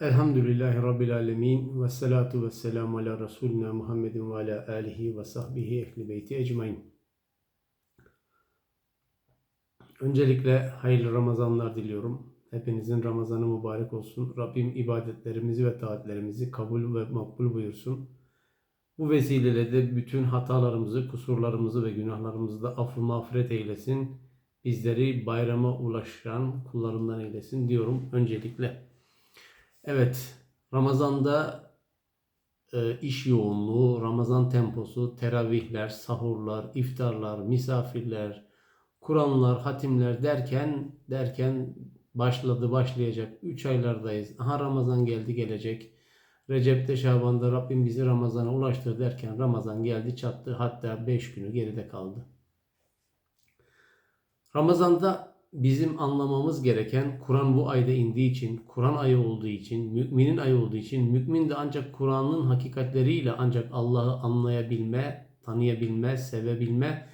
Elhamdülillahi Rabbil Alemin ve salatu ve selamu ala Resulina Muhammedin ve ala alihi ve sahbihi ehli beyti ecmain. Öncelikle hayırlı Ramazanlar diliyorum. Hepinizin Ramazanı mübarek olsun. Rabbim ibadetlerimizi ve taatlerimizi kabul ve makbul buyursun. Bu vesileyle de bütün hatalarımızı, kusurlarımızı ve günahlarımızı da affı mağfiret eylesin. Bizleri bayrama ulaşan kullarından eylesin diyorum öncelikle. Evet, Ramazan'da e, iş yoğunluğu, Ramazan temposu, teravihler, sahurlar, iftarlar, misafirler, Kur'anlar, hatimler derken derken başladı, başlayacak. 3 aylardayız. Aha Ramazan geldi, gelecek. Recep'te, Şaban'da Rabbim bizi Ramazan'a ulaştır derken Ramazan geldi, çattı. Hatta 5 günü geride kaldı. Ramazan'da bizim anlamamız gereken Kur'an bu ayda indiği için, Kur'an ayı olduğu için, müminin ayı olduğu için, mümin de ancak Kur'an'ın hakikatleriyle ancak Allah'ı anlayabilme, tanıyabilme, sevebilme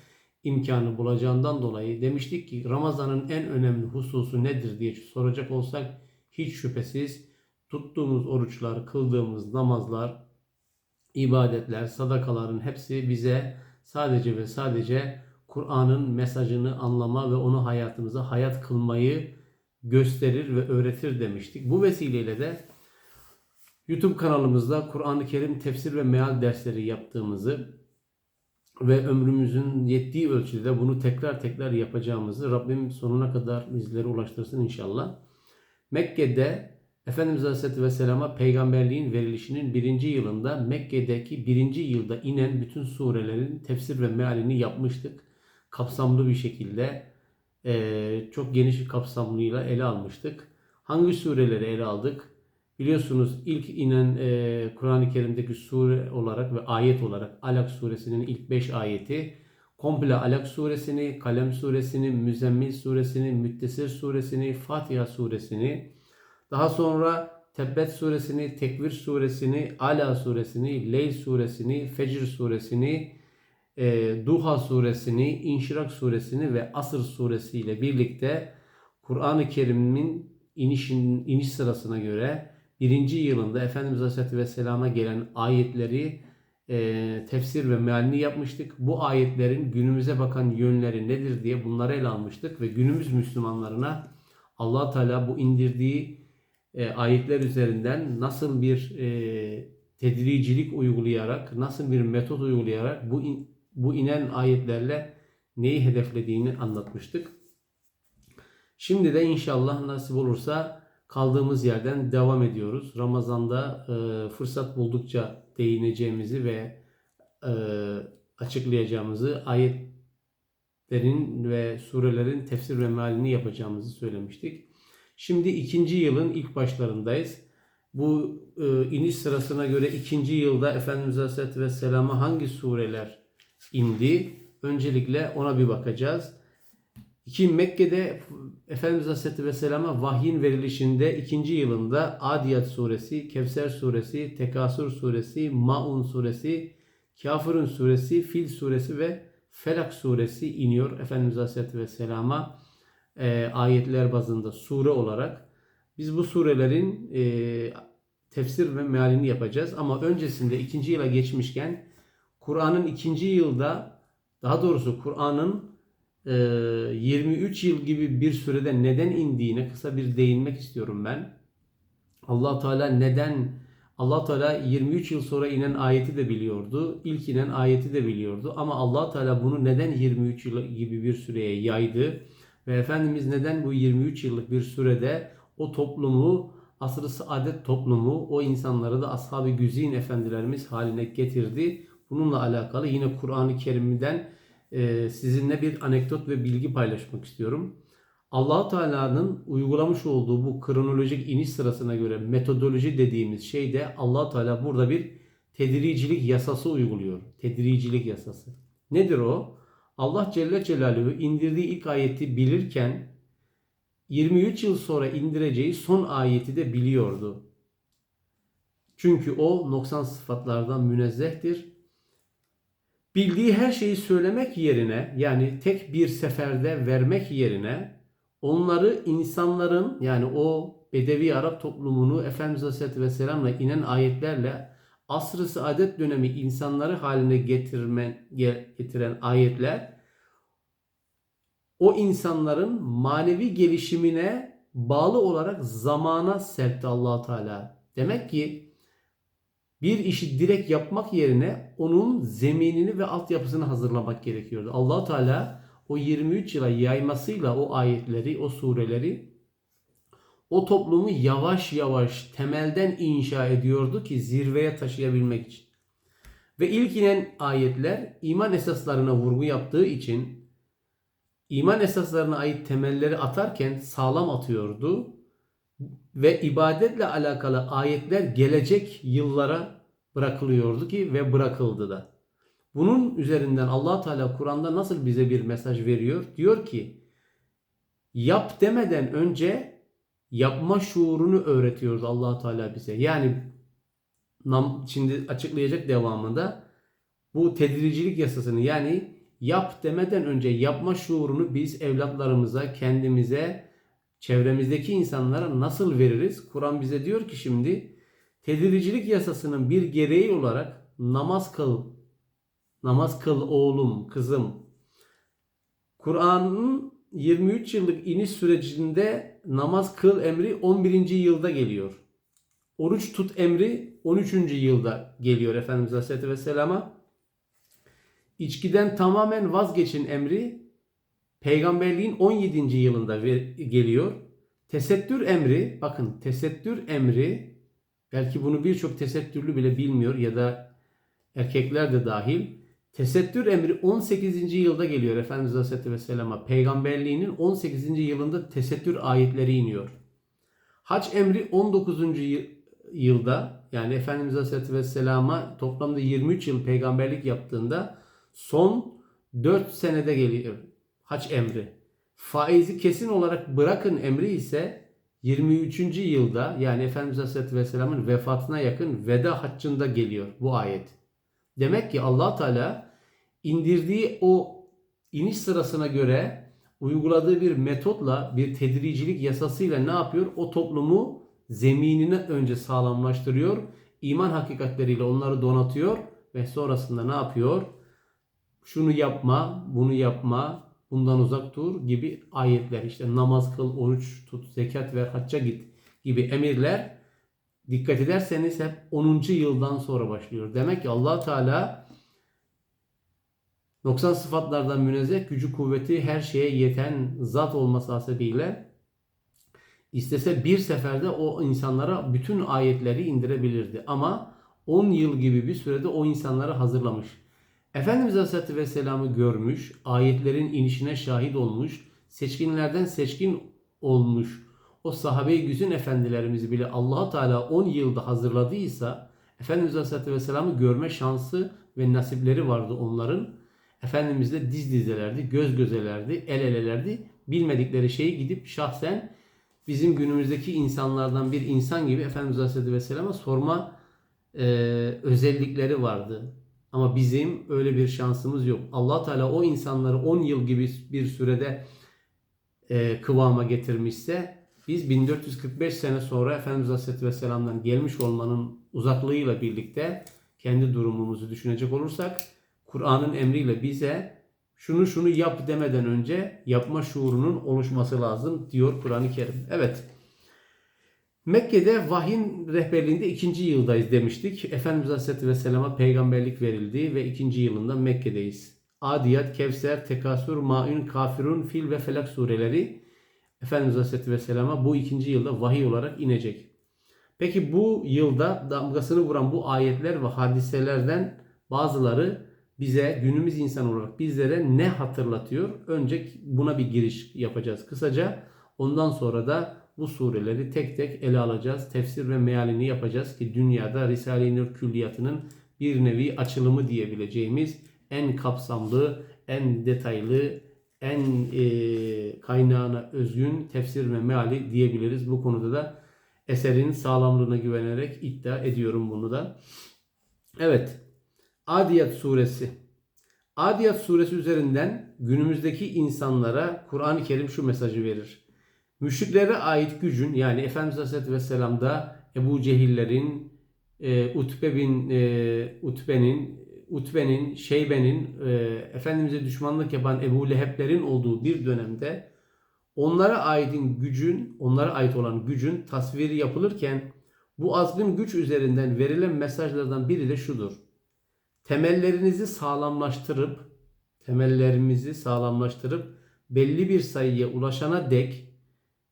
imkanı bulacağından dolayı demiştik ki Ramazan'ın en önemli hususu nedir diye soracak olsak hiç şüphesiz tuttuğumuz oruçlar, kıldığımız namazlar, ibadetler, sadakaların hepsi bize sadece ve sadece Kur'an'ın mesajını anlama ve onu hayatımıza hayat kılmayı gösterir ve öğretir demiştik. Bu vesileyle de YouTube kanalımızda Kur'an-ı Kerim tefsir ve meal dersleri yaptığımızı ve ömrümüzün yettiği ölçüde bunu tekrar tekrar yapacağımızı Rabbim sonuna kadar bizlere ulaştırsın inşallah. Mekke'de Efendimiz Aleyhisselatü Vesselam'a peygamberliğin verilişinin birinci yılında Mekke'deki birinci yılda inen bütün surelerin tefsir ve mealini yapmıştık. Kapsamlı bir şekilde e, çok geniş bir kapsamlıyla ele almıştık. Hangi sureleri ele aldık? Biliyorsunuz ilk inen e, Kur'an-ı Kerim'deki sure olarak ve ayet olarak Alak suresinin ilk 5 ayeti komple Alak suresini, Kalem suresini, Müzemmil suresini, Müttesir suresini, Fatiha suresini, daha sonra Tebbet suresini, Tekvir suresini, Ala suresini, Leyl suresini, Fecr suresini, e, Duha suresini, İnşirak suresini ve Asır suresi ile birlikte Kur'an-ı Kerim'in inişin, iniş sırasına göre birinci yılında Efendimiz Aleyhisselatü Vesselam'a gelen ayetleri e, tefsir ve mealini yapmıştık. Bu ayetlerin günümüze bakan yönleri nedir diye bunları ele almıştık ve günümüz Müslümanlarına allah Teala bu indirdiği e, ayetler üzerinden nasıl bir e, tedricilik uygulayarak, nasıl bir metot uygulayarak bu in, bu inen ayetlerle neyi hedeflediğini anlatmıştık. Şimdi de inşallah nasip olursa kaldığımız yerden devam ediyoruz. Ramazan'da e, fırsat buldukça değineceğimizi ve e, açıklayacağımızı ayetlerin ve surelerin tefsir ve mealini yapacağımızı söylemiştik. Şimdi ikinci yılın ilk başlarındayız. Bu e, iniş sırasına göre ikinci yılda Efendimiz Aleyhisselatü Vesselam'a hangi sureler indi? Öncelikle ona bir bakacağız. İki Mekke'de Efendimiz Aleyhisselatü Vesselam'a vahyin verilişinde ikinci yılında Adiyat suresi, Kevser suresi, Tekasur suresi, Maun suresi, Kafirun suresi, Fil suresi ve Felak suresi iniyor Efendimiz Aleyhisselatü Vesselam'a e, ayetler bazında sure olarak. Biz bu surelerin e, tefsir ve mealini yapacağız ama öncesinde ikinci yıla geçmişken Kur'an'ın ikinci yılda daha doğrusu Kur'an'ın 23 yıl gibi bir sürede neden indiğine kısa bir değinmek istiyorum ben. Allah Teala neden Allah Teala 23 yıl sonra inen ayeti de biliyordu. İlk inen ayeti de biliyordu ama Allah Teala bunu neden 23 yıl gibi bir süreye yaydı ve Efendimiz neden bu 23 yıllık bir sürede o toplumu asr-ı saadet toplumu o insanları da ashab-ı güzin efendilerimiz haline getirdi. Bununla alakalı yine Kur'an-ı Kerim'den e, sizinle bir anekdot ve bilgi paylaşmak istiyorum. allah Teala'nın uygulamış olduğu bu kronolojik iniş sırasına göre metodoloji dediğimiz şeyde allah Teala burada bir tedricilik yasası uyguluyor. Tedricilik yasası. Nedir o? Allah Celle Celaluhu indirdiği ilk ayeti bilirken 23 yıl sonra indireceği son ayeti de biliyordu. Çünkü o noksan sıfatlardan münezzehtir bildiği her şeyi söylemek yerine yani tek bir seferde vermek yerine onları insanların yani o Bedevi Arap toplumunu Efendimiz Aleyhisselatü Vesselam'la inen ayetlerle asr-ı saadet dönemi insanları haline getirme, getiren ayetler o insanların manevi gelişimine bağlı olarak zamana serpti allah Teala. Demek ki bir işi direkt yapmak yerine onun zeminini ve altyapısını hazırlamak gerekiyordu. allah Teala o 23 yıla yaymasıyla o ayetleri, o sureleri o toplumu yavaş yavaş temelden inşa ediyordu ki zirveye taşıyabilmek için. Ve ilk inen ayetler iman esaslarına vurgu yaptığı için iman esaslarına ait temelleri atarken sağlam atıyordu ve ibadetle alakalı ayetler gelecek yıllara bırakılıyordu ki ve bırakıldı da. Bunun üzerinden Allah Teala Kur'an'da nasıl bize bir mesaj veriyor? Diyor ki yap demeden önce yapma şuurunu öğretiyordu Allah Teala bize. Yani şimdi açıklayacak devamında bu tedricilik yasasını yani yap demeden önce yapma şuurunu biz evlatlarımıza, kendimize, çevremizdeki insanlara nasıl veririz? Kur'an bize diyor ki şimdi tedricilik yasasının bir gereği olarak namaz kıl, namaz kıl oğlum, kızım. Kur'an'ın 23 yıllık iniş sürecinde namaz kıl emri 11. yılda geliyor. Oruç tut emri 13. yılda geliyor Efendimiz Aleyhisselatü Vesselam'a. İçkiden tamamen vazgeçin emri peygamberliğin 17. yılında geliyor. Tesettür emri, bakın tesettür emri belki bunu birçok tesettürlü bile bilmiyor ya da erkekler de dahil. Tesettür emri 18. yılda geliyor Efendimiz Aleyhisselatü Vesselam'a. Peygamberliğinin 18. yılında tesettür ayetleri iniyor. Hac emri 19. yılda yani Efendimiz Aleyhisselatü Vesselam'a toplamda 23 yıl peygamberlik yaptığında son 4 senede geliyor hac emri. Faizi kesin olarak bırakın emri ise 23. yılda yani Efendimiz Aleyhisselatü Vesselam'ın vefatına yakın veda haccında geliyor bu ayet. Demek ki allah Teala indirdiği o iniş sırasına göre uyguladığı bir metotla, bir tedricilik yasasıyla ne yapıyor? O toplumu zeminine önce sağlamlaştırıyor. iman hakikatleriyle onları donatıyor ve sonrasında ne yapıyor? Şunu yapma, bunu yapma, bundan uzak dur gibi ayetler işte namaz kıl, oruç tut, zekat ver, hacca git gibi emirler dikkat ederseniz hep 10. yıldan sonra başlıyor. Demek ki allah Teala noksan sıfatlardan münezzeh gücü kuvveti her şeye yeten zat olması hasebiyle istese bir seferde o insanlara bütün ayetleri indirebilirdi. Ama 10 yıl gibi bir sürede o insanları hazırlamış. Efendimiz Aleyhisselatü Vesselam'ı görmüş, ayetlerin inişine şahit olmuş, seçkinlerden seçkin olmuş. O sahabe-i güzün efendilerimizi bile allah Teala 10 yılda hazırladıysa Efendimiz Aleyhisselatü Vesselam'ı görme şansı ve nasipleri vardı onların. Efendimiz de diz dizelerdi, göz gözelerdi, el elelerdi. Bilmedikleri şeyi gidip şahsen bizim günümüzdeki insanlardan bir insan gibi Efendimiz Aleyhisselatü Vesselam'a sorma e, özellikleri vardı. Ama bizim öyle bir şansımız yok. allah Teala o insanları 10 yıl gibi bir sürede e, kıvama getirmişse biz 1445 sene sonra Efendimiz Aleyhisselatü Vesselam'dan gelmiş olmanın uzaklığıyla birlikte kendi durumumuzu düşünecek olursak Kur'an'ın emriyle bize şunu şunu yap demeden önce yapma şuurunun oluşması lazım diyor Kur'an-ı Kerim. Evet. Mekke'de vahyin rehberliğinde ikinci yıldayız demiştik. Efendimiz Aleyhisselatü Vesselam'a peygamberlik verildi ve ikinci yılında Mekke'deyiz. Adiyat, Kevser, Tekasür, Maün, Kafirun, Fil ve Felak sureleri Efendimiz Aleyhisselatü Vesselam'a bu ikinci yılda vahiy olarak inecek. Peki bu yılda damgasını vuran bu ayetler ve hadiselerden bazıları bize günümüz insan olarak bizlere ne hatırlatıyor? Önce buna bir giriş yapacağız kısaca. Ondan sonra da bu sureleri tek tek ele alacağız. Tefsir ve mealini yapacağız ki dünyada Risale-i Nur külliyatının bir nevi açılımı diyebileceğimiz en kapsamlı, en detaylı, en e, kaynağına özgün tefsir ve meali diyebiliriz. Bu konuda da eserin sağlamlığına güvenerek iddia ediyorum bunu da. Evet. Adiyat suresi. Adiyat suresi üzerinden günümüzdeki insanlara Kur'an-ı Kerim şu mesajı verir. Müşriklere ait gücün yani Efendimiz Aleyhisselatü Vesselam'da Ebu Cehillerin, e, Utbe bin e, Utbe'nin, Utbe'nin, Şeybe'nin, e, Efendimiz'e düşmanlık yapan Ebu Leheb'lerin olduğu bir dönemde onlara aitin gücün, onlara ait olan gücün tasviri yapılırken bu azgın güç üzerinden verilen mesajlardan biri de şudur. Temellerinizi sağlamlaştırıp, temellerimizi sağlamlaştırıp belli bir sayıya ulaşana dek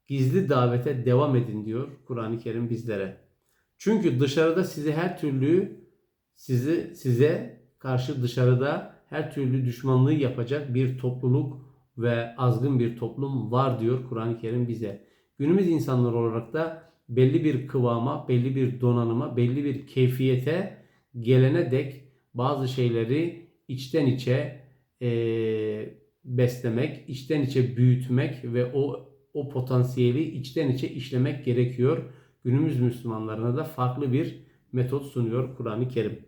gizli davete devam edin diyor Kur'an-ı Kerim bizlere. Çünkü dışarıda sizi her türlü sizi size karşı dışarıda her türlü düşmanlığı yapacak bir topluluk ve azgın bir toplum var diyor Kur'an-ı Kerim bize. Günümüz insanları olarak da belli bir kıvama, belli bir donanıma, belli bir keyfiyete gelene dek bazı şeyleri içten içe e, beslemek, içten içe büyütmek ve o o potansiyeli içten içe işlemek gerekiyor. Günümüz Müslümanlarına da farklı bir metot sunuyor Kur'an-ı Kerim.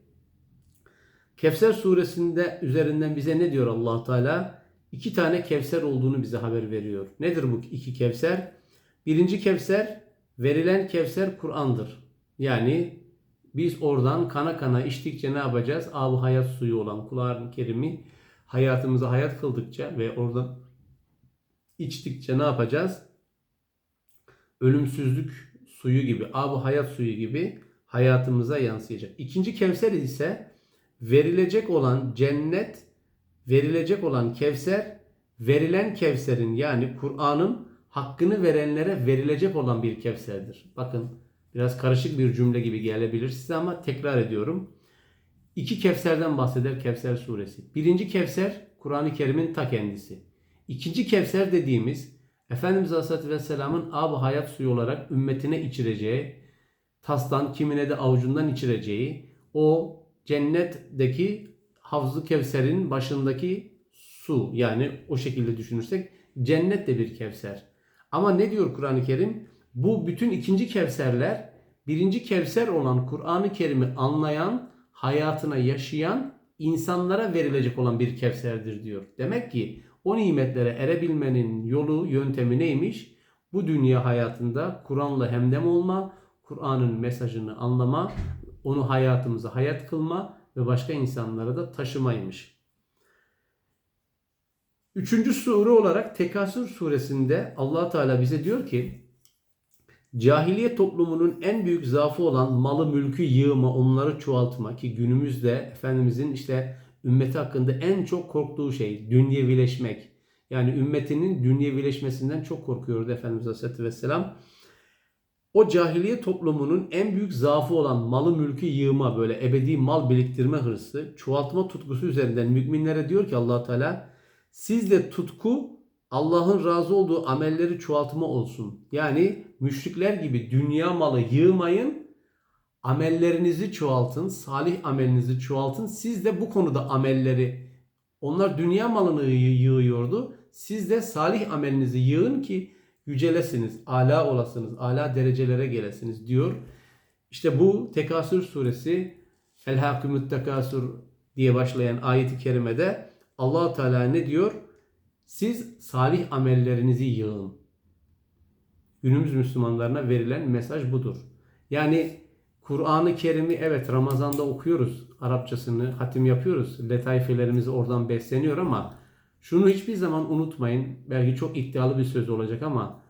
Kevser suresinde üzerinden bize ne diyor allah Teala? İki tane Kevser olduğunu bize haber veriyor. Nedir bu iki Kevser? Birinci Kevser, verilen Kevser Kur'an'dır. Yani biz oradan kana kana içtikçe ne yapacağız? Ab hayat suyu olan Kur'an-ı Kerim'i hayatımıza hayat kıldıkça ve oradan içtikçe ne yapacağız? Ölümsüzlük suyu gibi, ab hayat suyu gibi hayatımıza yansıyacak. İkinci Kevser ise verilecek olan cennet, verilecek olan Kevser, verilen Kevser'in yani Kur'an'ın hakkını verenlere verilecek olan bir Kevser'dir. Bakın biraz karışık bir cümle gibi gelebilir size ama tekrar ediyorum. İki Kevser'den bahseder Kevser suresi. Birinci Kevser Kur'an-ı Kerim'in ta kendisi. İkinci Kevser dediğimiz Efendimiz Aleyhisselatü Vesselam'ın ab hayat suyu olarak ümmetine içireceği, tastan kimine de avucundan içireceği o cennetteki Havz-ı Kevser'in başındaki su yani o şekilde düşünürsek cennet de bir Kevser. Ama ne diyor Kur'an-ı Kerim? Bu bütün ikinci Kevserler birinci Kevser olan Kur'an-ı Kerim'i anlayan, hayatına yaşayan insanlara verilecek olan bir Kevser'dir diyor. Demek ki o nimetlere erebilmenin yolu, yöntemi neymiş? Bu dünya hayatında Kur'an'la hemdem olma, Kur'an'ın mesajını anlama, onu hayatımıza hayat kılma ve başka insanlara da taşımaymış. Üçüncü sure olarak Tekasür suresinde allah Teala bize diyor ki cahiliye toplumunun en büyük zaafı olan malı mülkü yığma, onları çoğaltma ki günümüzde Efendimizin işte ümmeti hakkında en çok korktuğu şey dünyevileşmek. Yani ümmetinin dünyevileşmesinden çok korkuyordu Efendimiz Aleyhisselatü Vesselam. O cahiliye toplumunun en büyük zaafı olan malı mülkü yığma böyle ebedi mal biriktirme hırsı, çoğaltma tutkusu üzerinden müminlere diyor ki allah Teala sizde tutku Allah'ın razı olduğu amelleri çoğaltma olsun. Yani müşrikler gibi dünya malı yığmayın, amellerinizi çoğaltın, salih amelinizi çoğaltın. Siz de bu konuda amelleri, onlar dünya malını yığıyordu. Siz de salih amelinizi yığın ki yücelesiniz, ala olasınız, ala derecelere gelesiniz diyor. İşte bu Tekasür suresi El Hakimut Tekasür diye başlayan ayeti kerimede allah Teala ne diyor? Siz salih amellerinizi yığın. Günümüz Müslümanlarına verilen mesaj budur. Yani Kur'an-ı Kerim'i evet Ramazan'da okuyoruz. Arapçasını hatim yapıyoruz. Letaifelerimiz oradan besleniyor ama şunu hiçbir zaman unutmayın. Belki çok iddialı bir söz olacak ama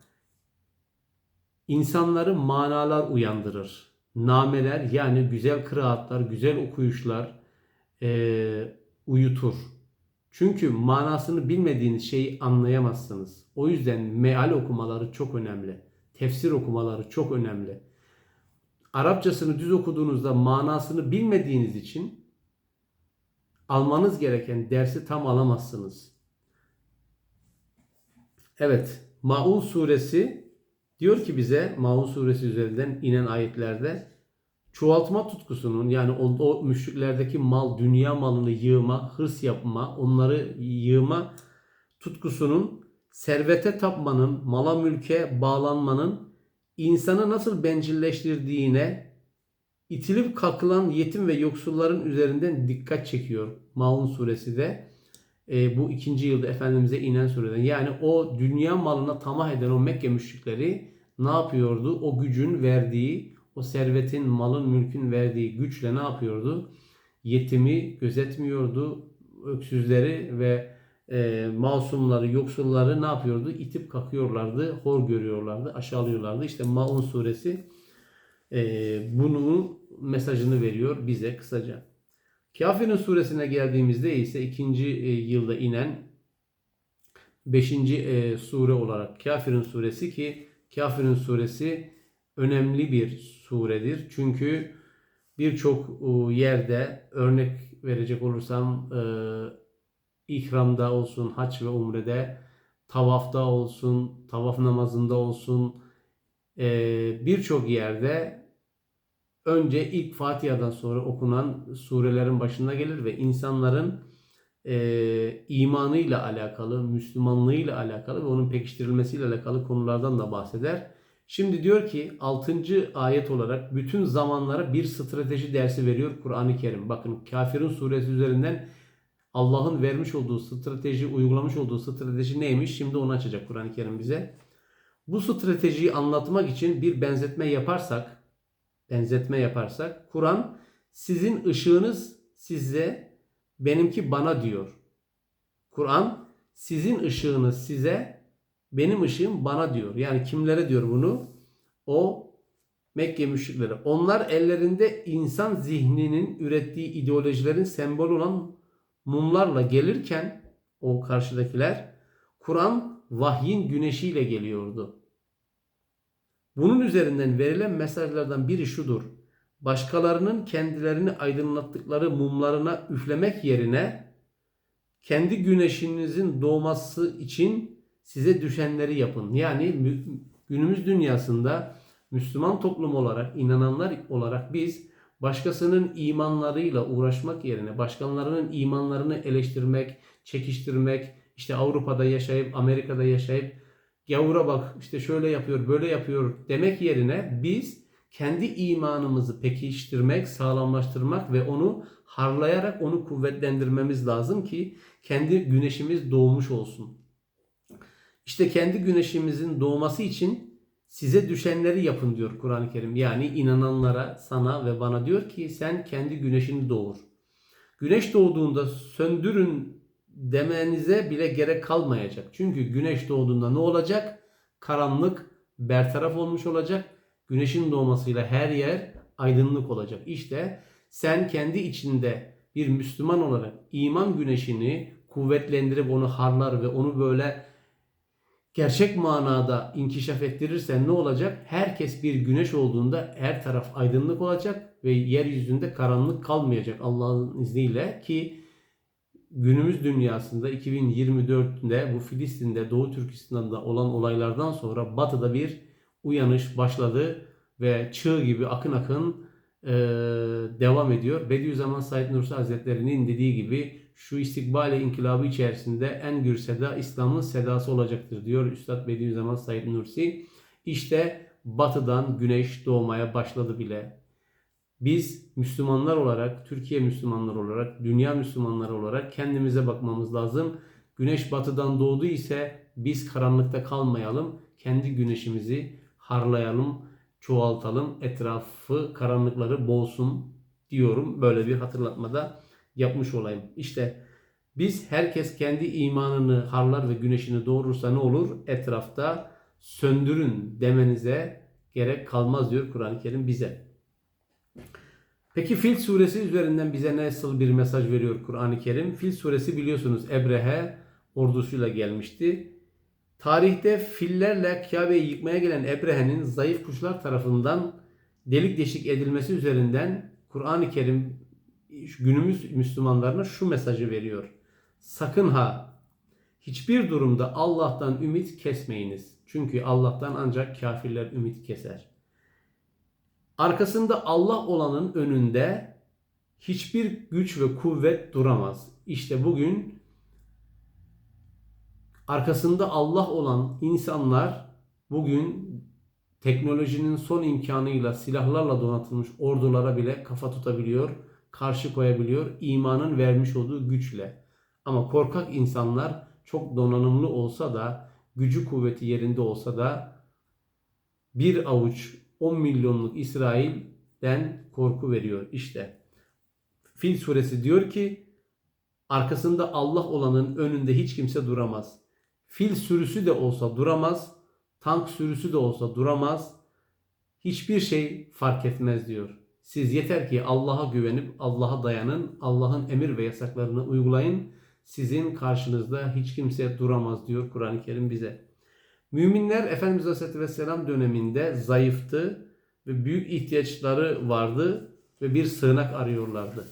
insanları manalar uyandırır. Nameler yani güzel kıraatlar, güzel okuyuşlar e, uyutur. Çünkü manasını bilmediğiniz şeyi anlayamazsınız. O yüzden meal okumaları çok önemli. Tefsir okumaları çok önemli. Arapçasını düz okuduğunuzda manasını bilmediğiniz için almanız gereken dersi tam alamazsınız. Evet, Maun suresi diyor ki bize Maun suresi üzerinden inen ayetlerde çoğaltma tutkusunun yani o, o müşriklerdeki mal, dünya malını yığma, hırs yapma, onları yığma tutkusunun servete tapmanın, mala mülke bağlanmanın insanı nasıl bencilleştirdiğine itilip kalkılan yetim ve yoksulların üzerinden dikkat çekiyor Maun suresi de. e, bu ikinci yılda Efendimiz'e inen sureden. Yani o dünya malına tamah eden o Mekke müşrikleri ne yapıyordu? O gücün verdiği, o servetin, malın, mülkün verdiği güçle ne yapıyordu? Yetimi gözetmiyordu. Öksüzleri ve e, masumları, yoksulları ne yapıyordu? İtip kakıyorlardı, hor görüyorlardı, aşağılıyorlardı. İşte Maun suresi e, bunun mesajını veriyor bize kısaca. Kafirin suresine geldiğimizde ise ikinci e, yılda inen beşinci e, sure olarak Kafirin suresi ki Kafirin suresi önemli bir suredir. Çünkü birçok yerde örnek verecek olursam e, ikramda olsun, haç ve umrede, tavafta olsun, tavaf namazında olsun e, birçok yerde önce ilk Fatiha'dan sonra okunan surelerin başına gelir ve insanların e, imanıyla alakalı, Müslümanlığıyla alakalı ve onun pekiştirilmesiyle alakalı konulardan da bahseder. Şimdi diyor ki 6. ayet olarak bütün zamanlara bir strateji dersi veriyor Kur'an-ı Kerim. Bakın Kafirun suresi üzerinden Allah'ın vermiş olduğu strateji, uygulamış olduğu strateji neymiş? Şimdi onu açacak Kur'an-ı Kerim bize. Bu stratejiyi anlatmak için bir benzetme yaparsak, benzetme yaparsak, Kur'an sizin ışığınız size, benimki bana diyor. Kur'an sizin ışığınız size, benim ışığım bana diyor. Yani kimlere diyor bunu? O Mekke müşrikleri. Onlar ellerinde insan zihninin ürettiği ideolojilerin sembol olan mumlarla gelirken o karşıdakiler Kur'an vahyin güneşiyle geliyordu. Bunun üzerinden verilen mesajlardan biri şudur. Başkalarının kendilerini aydınlattıkları mumlarına üflemek yerine kendi güneşinizin doğması için size düşenleri yapın. Yani günümüz dünyasında Müslüman toplum olarak, inananlar olarak biz başkasının imanlarıyla uğraşmak yerine başkalarının imanlarını eleştirmek, çekiştirmek, işte Avrupa'da yaşayıp Amerika'da yaşayıp gavura bak işte şöyle yapıyor, böyle yapıyor demek yerine biz kendi imanımızı pekiştirmek, sağlamlaştırmak ve onu harlayarak onu kuvvetlendirmemiz lazım ki kendi güneşimiz doğmuş olsun. İşte kendi güneşimizin doğması için size düşenleri yapın diyor Kur'an-ı Kerim. Yani inananlara, sana ve bana diyor ki sen kendi güneşini doğur. Güneş doğduğunda söndürün demenize bile gerek kalmayacak. Çünkü güneş doğduğunda ne olacak? Karanlık bertaraf olmuş olacak. Güneşin doğmasıyla her yer aydınlık olacak. İşte sen kendi içinde bir Müslüman olarak iman güneşini kuvvetlendirip onu harlar ve onu böyle gerçek manada inkişaf ettirirsen ne olacak? Herkes bir güneş olduğunda her taraf aydınlık olacak ve yeryüzünde karanlık kalmayacak Allah'ın izniyle ki günümüz dünyasında 2024'te bu Filistin'de Doğu Türkistan'da olan olaylardan sonra batıda bir uyanış başladı ve çığ gibi akın akın e, devam ediyor. Bediüzzaman Said Nursi Hazretleri'nin dediği gibi şu istikbale inkılabı içerisinde en gür seda İslam'ın sedası olacaktır diyor Üstad Bediüzzaman Said Nursi. İşte batıdan güneş doğmaya başladı bile. Biz Müslümanlar olarak, Türkiye Müslümanlar olarak, dünya Müslümanları olarak kendimize bakmamız lazım. Güneş batıdan doğdu ise biz karanlıkta kalmayalım. Kendi güneşimizi harlayalım, çoğaltalım. Etrafı, karanlıkları boğsun diyorum. Böyle bir hatırlatmada yapmış olayım. İşte biz herkes kendi imanını harlar ve güneşini doğurursa ne olur? Etrafta söndürün demenize gerek kalmaz diyor Kur'an-ı Kerim bize. Peki Fil suresi üzerinden bize nasıl bir mesaj veriyor Kur'an-ı Kerim? Fil suresi biliyorsunuz Ebrehe ordusuyla gelmişti. Tarihte fillerle Kabe'yi yıkmaya gelen Ebrehe'nin zayıf kuşlar tarafından delik deşik edilmesi üzerinden Kur'an-ı Kerim günümüz Müslümanlarına şu mesajı veriyor. Sakın ha hiçbir durumda Allah'tan ümit kesmeyiniz. Çünkü Allah'tan ancak kafirler ümit keser. Arkasında Allah olanın önünde hiçbir güç ve kuvvet duramaz. İşte bugün arkasında Allah olan insanlar bugün teknolojinin son imkanıyla silahlarla donatılmış ordulara bile kafa tutabiliyor karşı koyabiliyor imanın vermiş olduğu güçle. Ama korkak insanlar çok donanımlı olsa da, gücü kuvveti yerinde olsa da bir avuç 10 milyonluk İsrail'den korku veriyor. İşte Fil suresi diyor ki arkasında Allah olanın önünde hiç kimse duramaz. Fil sürüsü de olsa duramaz. Tank sürüsü de olsa duramaz. Hiçbir şey fark etmez diyor. Siz yeter ki Allah'a güvenip Allah'a dayanın. Allah'ın emir ve yasaklarını uygulayın. Sizin karşınızda hiç kimse duramaz diyor Kur'an-ı Kerim bize. Müminler Efendimiz Aleyhisselatü Vesselam döneminde zayıftı ve büyük ihtiyaçları vardı ve bir sığınak arıyorlardı.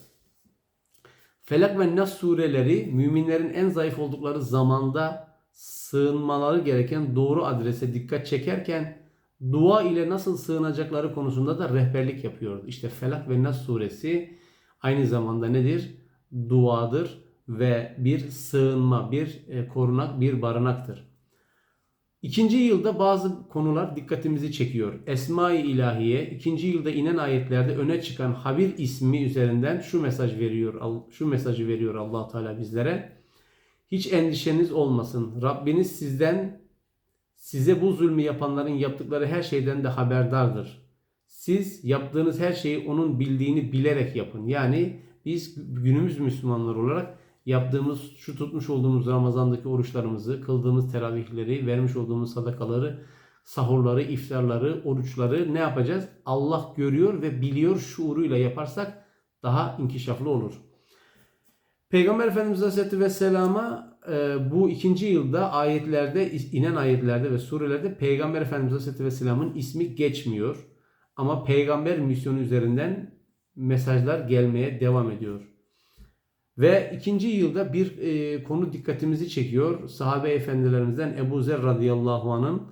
Felak ve Nas sureleri müminlerin en zayıf oldukları zamanda sığınmaları gereken doğru adrese dikkat çekerken dua ile nasıl sığınacakları konusunda da rehberlik yapıyordu. İşte Felak ve Nas suresi aynı zamanda nedir? Duadır ve bir sığınma, bir e, korunak, bir barınaktır. İkinci yılda bazı konular dikkatimizi çekiyor. Esma-i İlahiye ikinci yılda inen ayetlerde öne çıkan Habir ismi üzerinden şu mesaj veriyor. Şu mesajı veriyor Allah Teala bizlere. Hiç endişeniz olmasın. Rabbiniz sizden size bu zulmü yapanların yaptıkları her şeyden de haberdardır. Siz yaptığınız her şeyi onun bildiğini bilerek yapın. Yani biz günümüz Müslümanlar olarak yaptığımız, şu tutmuş olduğumuz Ramazan'daki oruçlarımızı, kıldığımız teravihleri, vermiş olduğumuz sadakaları, sahurları, iftarları, oruçları ne yapacağız? Allah görüyor ve biliyor şuuruyla yaparsak daha inkişaflı olur. Peygamber Efendimiz Aleyhisselatü Vesselam'a bu ikinci yılda ayetlerde, inen ayetlerde ve surelerde Peygamber Efendimiz Aleyhisselatü Vesselam'ın ismi geçmiyor. Ama peygamber misyonu üzerinden mesajlar gelmeye devam ediyor. Ve ikinci yılda bir e, konu dikkatimizi çekiyor. Sahabe efendilerimizden Ebu Zer radıyallahu anh'ın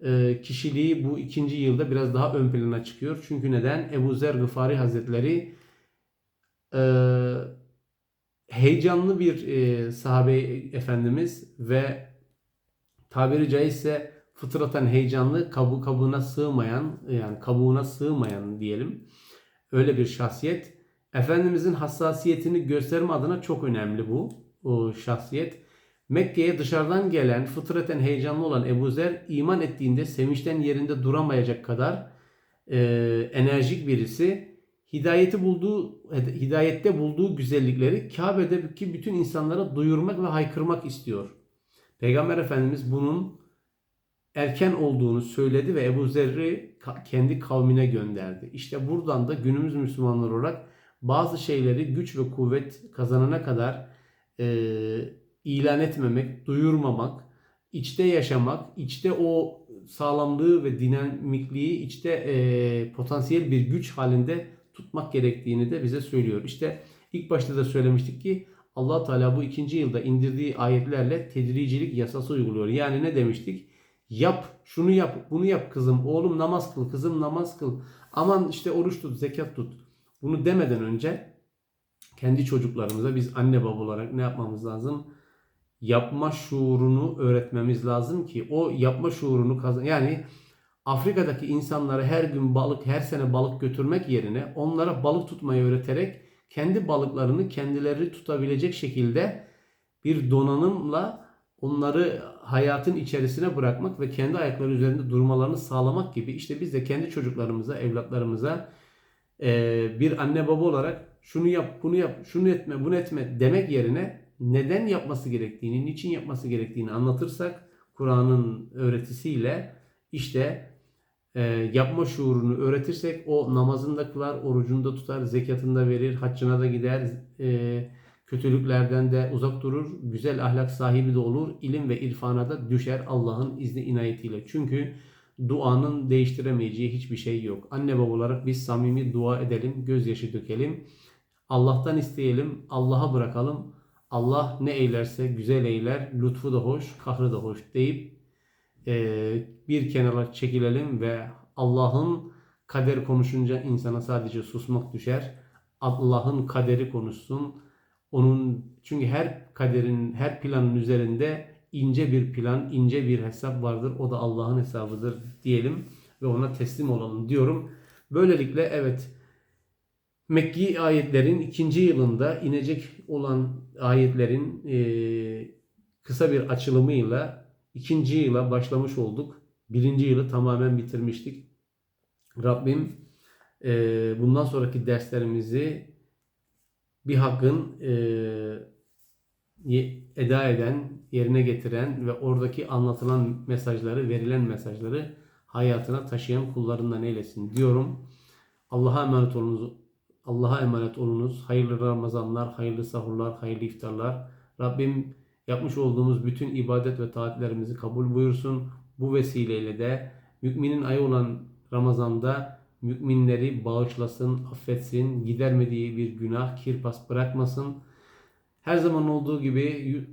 e, kişiliği bu ikinci yılda biraz daha ön plana çıkıyor. Çünkü neden? Ebu Zer Gıfari Hazretleri e, heyecanlı bir e, sahabe efendimiz ve tabiri caizse fıtraten heyecanlı, kabu kabuğuna sığmayan yani kabuğuna sığmayan diyelim. Öyle bir şahsiyet. Efendimizin hassasiyetini gösterme adına çok önemli bu o şahsiyet. Mekke'ye dışarıdan gelen, fıtraten heyecanlı olan Ebu Zer iman ettiğinde sevinçten yerinde duramayacak kadar e, enerjik birisi. Hidayeti bulduğu, hidayette bulduğu güzellikleri Kabe'deki bütün insanlara duyurmak ve haykırmak istiyor. Peygamber Efendimiz bunun erken olduğunu söyledi ve Ebu Zer'i kendi kavmine gönderdi. İşte buradan da günümüz Müslümanlar olarak bazı şeyleri güç ve kuvvet kazanana kadar e, ilan etmemek, duyurmamak, içte yaşamak, içte o sağlamlığı ve dinamikliği içte e, potansiyel bir güç halinde tutmak gerektiğini de bize söylüyor. İşte ilk başta da söylemiştik ki Allah Teala bu ikinci yılda indirdiği ayetlerle tedricilik yasası uyguluyor. Yani ne demiştik? Yap, şunu yap, bunu yap kızım, oğlum namaz kıl, kızım namaz kıl. Aman işte oruç tut, zekat tut. Bunu demeden önce kendi çocuklarımıza biz anne baba olarak ne yapmamız lazım? Yapma şuurunu öğretmemiz lazım ki o yapma şuurunu kazan yani Afrika'daki insanlara her gün balık, her sene balık götürmek yerine onlara balık tutmayı öğreterek kendi balıklarını kendileri tutabilecek şekilde bir donanımla onları hayatın içerisine bırakmak ve kendi ayakları üzerinde durmalarını sağlamak gibi işte biz de kendi çocuklarımıza, evlatlarımıza e, bir anne baba olarak şunu yap, bunu yap, şunu etme, bunu etme demek yerine neden yapması gerektiğini, niçin yapması gerektiğini anlatırsak Kur'an'ın öğretisiyle işte yapma şuurunu öğretirsek o namazında kılar, orucunda tutar, zekatında verir, haccına da gider, e, kötülüklerden de uzak durur, güzel ahlak sahibi de olur, ilim ve irfana da düşer Allah'ın izni inayetiyle. Çünkü duanın değiştiremeyeceği hiçbir şey yok. Anne baba olarak biz samimi dua edelim, gözyaşı dökelim. Allah'tan isteyelim, Allah'a bırakalım. Allah ne eylerse güzel eyler, lütfu da hoş, kahrı da hoş deyip bir kenara çekilelim ve Allah'ın kader konuşunca insana sadece susmak düşer. Allah'ın kaderi konuşsun. Onun çünkü her kaderin, her planın üzerinde ince bir plan, ince bir hesap vardır. O da Allah'ın hesabıdır diyelim ve ona teslim olalım diyorum. Böylelikle evet Mekki ayetlerin ikinci yılında inecek olan ayetlerin eee, kısa bir açılımıyla ikinci yıla başlamış olduk. Birinci yılı tamamen bitirmiştik. Rabbim eee, bundan sonraki derslerimizi bir hakkın ye- eda eden, yerine getiren ve oradaki anlatılan mesajları, verilen mesajları hayatına taşıyan kullarından eylesin diyorum. Allah'a emanet olunuz. Allah'a emanet olunuz. Hayırlı Ramazanlar, hayırlı sahurlar, hayırlı iftarlar. Rabbim yapmış olduğumuz bütün ibadet ve taatlerimizi kabul buyursun. Bu vesileyle de müminin ayı olan Ramazan'da müminleri bağışlasın, affetsin, gidermediği bir günah, kirpas bırakmasın. Her zaman olduğu gibi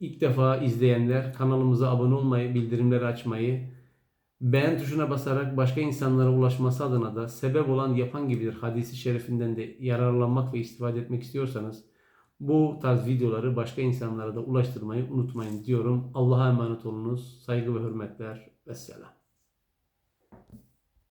ilk defa izleyenler kanalımıza abone olmayı, bildirimleri açmayı, beğen tuşuna basarak başka insanlara ulaşması adına da sebep olan yapan gibidir hadisi şerifinden de yararlanmak ve istifade etmek istiyorsanız bu tarz videoları başka insanlara da ulaştırmayı unutmayın diyorum. Allah'a emanet olunuz. Saygı ve hürmetler. Vesselam.